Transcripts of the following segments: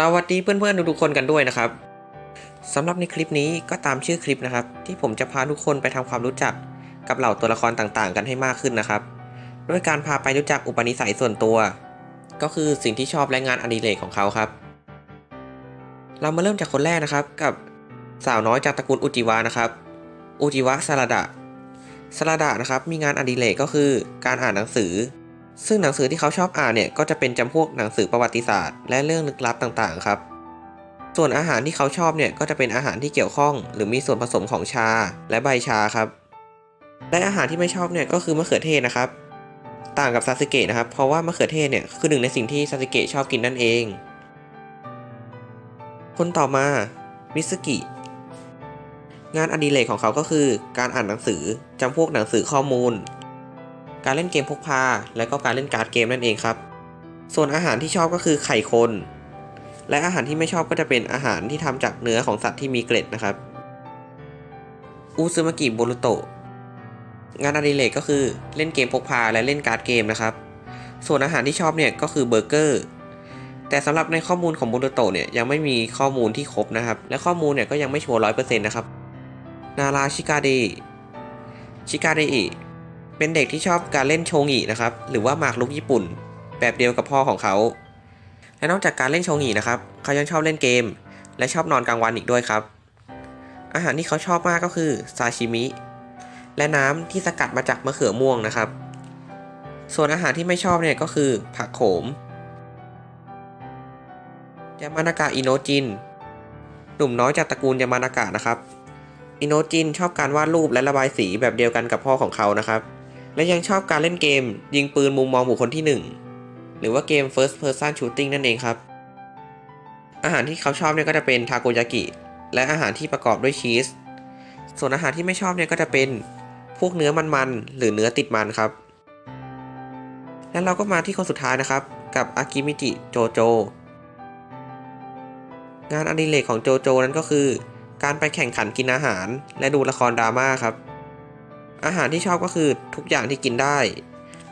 สวัสดีเพื่อนๆทุกๆคนกันด้วยนะครับสำหรับในคลิปนี้ก็ตามชื่อคลิปนะครับ ที่ผมจะพาทุกคนไปทำความรู้จักกับเหล่าตัวละครต่างๆ กันให้มากขึ้นนะครับด้วยการพาไปรู้จักอุปนิสัยส่วนตัว ก็คือสิ่งที่ชอบและงานอดิเรกของเขาครับ เรามาเริ่มจากคนแรกนะครับกับสาวน้อยจากตระกูลอุจิวะนะครับ อุจิวะสราดะสราดะนะครับมีงานอดิเรกก็คือการอ่านหนังสือ ซึ่งหนังสือที่เขาชอบอ่านเนี่ยก็จะเป็นจำพวกหนังสือประวัติศาสตร์ และเรื่องลึกลับต่างๆครับ ส่วนอาหารที่เขาชอบเนี่ยก็จะเป็นอาหารที่เกี่ยวข้อง หรือมีส่วนผสมของชาและใบชาครับและอาหารที่ไม่ชอบเนี่ยก็คือมะเขือเทศนะครับ ต่างกับซาสึเกะนะครับเพราะว่ามะเขือเทศเนี่ยคือหนึ่งในสิ่งที่ซาสึเกะชอบกินนั่นเอง คนต่อมามิสกิงานอดิเรกของเขาก็คือการอ่านหนังสือจำพวกหนังสือข้อมูล การเล่นเกมพกพา และก็การเล่นการ์ดเกมนั่นเองครับ ส่วนอาหารที่ชอบก็คือไข่คน และอาหารที่ไม่ชอบก็จะเป็นอาหารที่ทำจากเนื้อของสัตว์ที่มีเกล็ดนะครับอุซึมากิโบรุโตะงานอดิเรกก็คือเล่นเกมพกพาและเล่นการ์ดเกมนะครับ ส่วนอาหารที่ชอบเนี่ยก็คือเบอร์เกอร์ แต่สำหรับในข้อมูลของโบรุโตะเนี่ยยังไม่มีข้อมูลที่ครบนะครับ และข้อมูลเนี่ยก็ยังไม่ชัวร์ร้อยเปอร์เซ็นต์นะครับ นาราชิกาเดชิกาเดอิ เป็นเด็กที่ชอบการเล่นโชงินะครับ หรือว่าหมากรุกญี่ปุ่น แบบเดียวกับพ่อของเขา และนอกจากการเล่นโชงินะครับ เขายังชอบเล่นเกม และชอบนอนกลางวันอีกด้วยครับ อาหารที่เขาชอบมากก็คือซาชิมิ และน้ำที่สกัดมาจากมะเขือม่วงนะครับ ส่วนอาหารที่ไม่ชอบเนี่ยก็คือผักโขมยามานากะอิโนจิน หนุ่มน้อยจากตระกูลยามานากะนะครับ อิโนจินชอบการวาดรูปและระบายสีแบบเดียวกันกับพ่อของเขานะครับ และยังชอบการเล่นเกม ยิงปืนมุมมองบุคคลที่ 1 หรือว่าเกม First Person Shooting นั่นเองครับ อาหารที่เขาชอบเนี่ยก็จะเป็นทาโกยากิและอาหารที่ประกอบด้วยชีส ส่วนอาหารที่ไม่ชอบเนี่ยก็จะเป็นพวกเนื้อมันๆหรือเนื้อติดมันครับ แล้วเราก็มาที่คนสุดท้ายนะครับ กับอากิมิจิโจโจ งานอดิเรกของโจโจนั้นก็คือ การไปแข่งขันกินอาหาร และดูละครดราม่าครับ อาหารที่ชอบก็คือทุกอย่างที่กินได้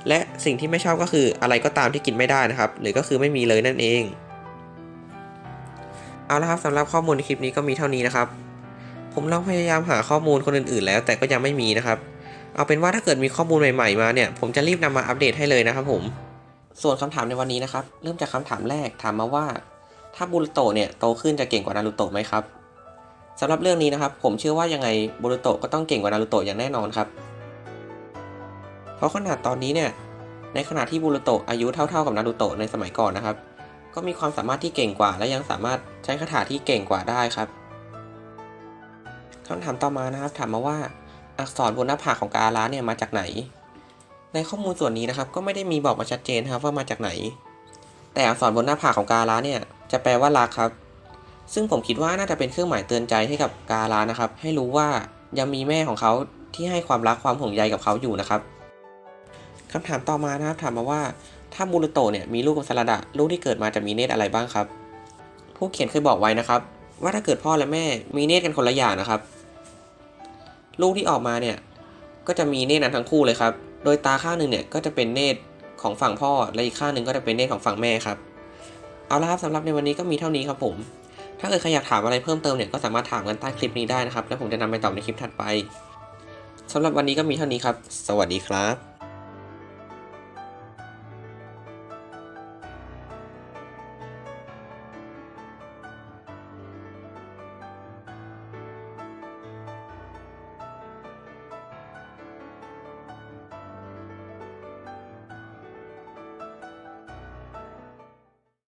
และสิ่งที่ไม่ชอบก็คืออะไรก็ตามที่กินไม่ได้นะครับ หรือก็คือไม่มีเลยนั่นเอง เอาละครับสำหรับข้อมูลในคลิปนี้ก็มีเท่านี้นะครับ ผมลองพยายามหาข้อมูลคนอื่นๆ แล้ว แต่ก็ยังไม่มีนะครับ เอาเป็นว่าถ้าเกิดมีข้อมูลใหม่ๆมาเนี่ย ผมจะรีบนำมาอัปเดตให้เลยนะครับผม ส่วนคำถามในวันนี้นะครับ เริ่มจากคำถามแรกถามมาว่า ถ้าบูรุโตเนี่ยโตขึ้นจะเก่งกว่านารูโตะไหมครับ สำหรับเรื่องนี้นะครับ ผมเชื่อว่ายังไงบูรุโตะก็ต้องเก่งกว่านารูโตะอย่างแน่นอนครับ เพราะขนาดตอนนี้เนี่ย ในขณะที่บูรุโตะอายุเท่า ๆกับนารูโตะในสมัยก่อนนะครับ ก็มีความสามารถที่เก่งกว่า และยังสามารถใช้คาถาที่เก่งกว่าได้ครับคำถามต่อมานะครับ ถามมาว่า อักษรบนหน้าผากของกาลาเนี่ยมาจากไหน ในข้อมูลส่วนนี้นะครับ ก็ไม่ได้มีบอกมาชัดเจนครับว่ามาจากไหน แต่อักษรบนหน้าผากของกาลาเนี่ยจะแปลว่ารักครับ ซึ่งผมคิดว่าน่าจะเป็นเครื่องหมายเตือนใจให้กับกาลานะครับ ให้รู้ว่ายังมีแม่ของเขาที่ให้ความรักความห่วงใยกับเขาอยู่นะครับคำถามต่อมานะครับถามมาว่าถ้ามูรุโตเนี่ยมีลูกกับสลัดะลูกที่เกิดมาจะมีเนตรอะไรบ้างครับ ผู้เขียนเคยบอกไว้นะครับ ว่าถ้าเกิดพ่อและแม่มีเนตรกันคนละอย่างนะครับ ลูกที่ออกมาเนี่ยก็จะมีเนตรนั้นทั้งคู่เลยครับ โดยตาข้างหนึ่งเนี่ยก็จะเป็นเนตรของฝั่งพ่อและอีกข้างหนึ่งก็จะเป็นเนตรของฝั่งแม่ครับ เอาละครับสำหรับในวันนี้ก็มีเท่านี้ครับผม ถ้าเกิดใครอยากถามอะไรเพิ่มเติมเนี่ยก็สามารถถามกันใต้คลิปนี้ได้นะครับ แล้วผมจะนำไปตอบในคลิปถัดไปสำหรับวันนี้ก็มีเท่านี้ครับ สวัสดีครับ